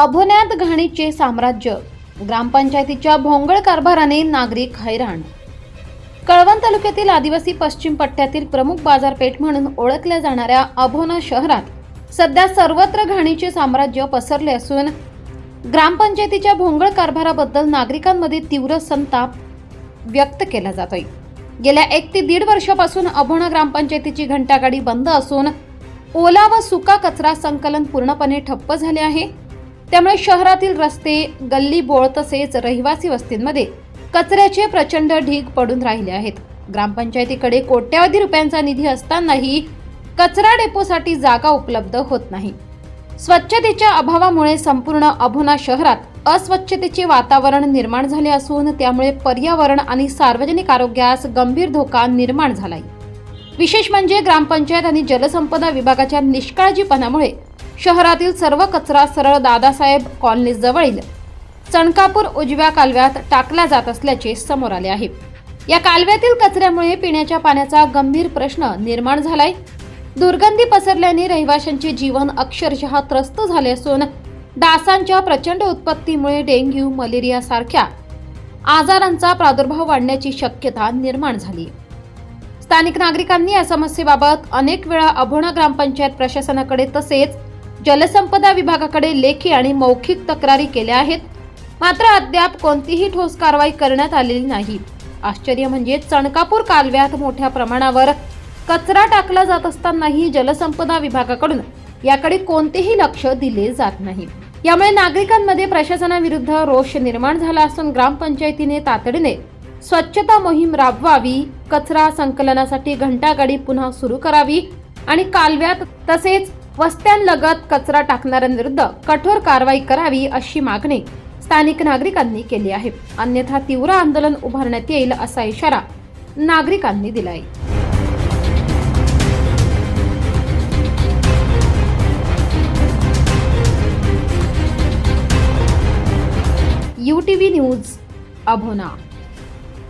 अभोन्यात घाणीचे साम्राज्य. ग्रामपंचायतीच्या भोंगळ कारभाराने नागरिक हैराण. कळवण तालुक्यातील आदिवासी पश्चिम पट्ट्यातील प्रमुख बाजारपेठ म्हणून ओळखल्या जाणाऱ्या अभोना शहरात सध्या सर्वत्र घाणीचे साम्राज्य पसरले असून ग्रामपंचायतीच्या भोंगळ कारभाराबद्दल नागरिकांमध्ये तीव्र संताप व्यक्त केला जातोय. गेल्या एक ते दीड वर्षापासून अभोणा ग्रामपंचायतीची घंटागाडी बंद असून ओला व सुका कचरा संकलन पूर्णपणे ठप्प झाले आहे. त्यामुळे शहरातील रस्ते गल्ली बोळ तसेच रहिवासी वस्तींमध्ये कचऱ्याचे प्रचंड ढीग पडून राहिले आहेत. ग्रामपंचायतीकडे कोट्यावधी रुपयांचा निधी असतानाही कचरा डेपोसाठी जागा उपलब्ध होत नाही. स्वच्छतेच्या अभावामुळे संपूर्ण अभुना शहरात अस्वच्छतेचे वातावरण निर्माण झाले असून त्यामुळे पर्यावरण आणि सार्वजनिक आरोग्यास गंभीर धोका निर्माण झालाय. विशेष म्हणजे ग्रामपंचायत आणि जलसंपदा विभागाच्या निष्काळजीपणामुळे शहरातील सर्व कचरा सरळ दादासाहेब कॉलनी जवळील चणकापूर उजव्या कालव्यात टाकला जात असल्याचे समोर आले आहे. या कालव्यातील कचऱ्यामुळे पिण्याच्या पाण्याचा गंभीर प्रश्न निर्माण झालाय. दुर्गंधी पसरल्याने रहिवाशांचे जीवन अक्षरशः त्रस्त झाले असून डासांच्या प्रचंड उत्पत्तीमुळे डेंग्यू मलेरिया सारख्या आजारांचा प्रादुर्भाव वाढण्याची शक्यता निर्माण झाली. स्थानिक नागरिकांनी या समस्येबाबत अनेक वेळा अभोणा ग्रामपंचायत प्रशासनाकडे तसेच जलसंपदा विभागाकडे लेखी आणि मौखिक तक्रारी केल्या आहेत. मात्र अद्याप कोणतीही ठोस कारवाई करण्यात आलेली नाही. आश्चर्य म्हणजे चणकापूर कालव्यात मोठ्या प्रमाणावर कचरा टाकला जात असतानाही जलसंपदा विभागाकडून याकडे कोणतेही लक्ष दिले जात नाही. यामुळे नागरिकांमध्ये प्रशासनाविरुद्ध रोष निर्माण झाला असून ग्रामपंचायतीने तातडीने स्वच्छता मोहीम राबवावी कचरा संकलनासाठी घंटागाडी पुन्हा सुरू करावी आणि कालव्यात तसेच वस्त्यांलगत कचरा टाकणाऱ्यांविरुद्ध कठोर कारवाई करावी अशी मागणी स्थानिक नागरिकांनी केली आहे. अन्यथा तीव्र आंदोलन उभारण्यात येईल असा इशारा नागरिकांनी दिला आहे U T V news Abhona